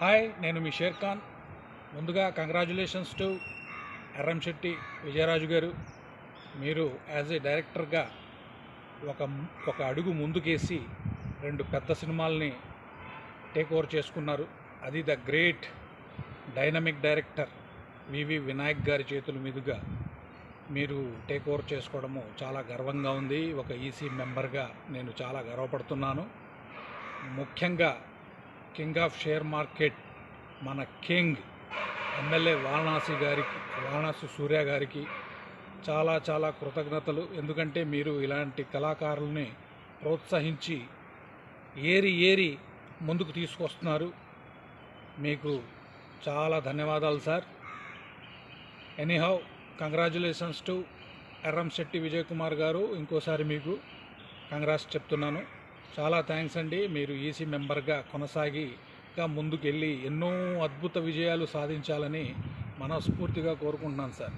Hi నేను మీ షేర్ ఖాన్. ముందుగా congratulations to Erram Shetty Vijayaraju గారు. మీరు యాజ్ ఏ డైరెక్టర్గా ఒక ఒక అడుగు ముందుకేసి రెండు పెద్ద సినిమాల్ని టేక్ ఓవర్ చేసుకున్నారు. అది the great dynamic director VV Vinayak గారి చేతుల మీదుగా మీరు టేక్ ఓవర్ చేసుకోవడము చాలా గర్వంగా ఉంది. ఒక ఈసీ మెంబర్గా నేను చాలా గర్వపడుతున్నాను. ముఖ్యంగా కింగ్ ఆఫ్ షేర్ మార్కెట్ మన కింగ్ ఎమ్మెల్యే వారణాసి గారికి వారణాసి సూర్య గారికి చాలా చాలా కృతజ్ఞతలు. ఎందుకంటే మీరు ఇలాంటి కళాకారుల్ని ప్రోత్సహించి ఏరి ఏరి ముందుకు తీసుకొస్తున్నారు. మీకు చాలా ధన్యవాదాలు sir anyhow congratulations to Erram Shetty Vijay Kumar గారు. ఇంకోసారి మీకు కంగ్రాస్ చెప్తున్నాను. చాలా థ్యాంక్స్ అండి. మీరు ఈసీ మెంబర్గా కొనసాగిగా ముందుకెళ్ళి ఎన్నో అద్భుత విజయాలు సాధించాలని మనస్ఫూర్తిగా కోరుకుంటున్నాను సార్.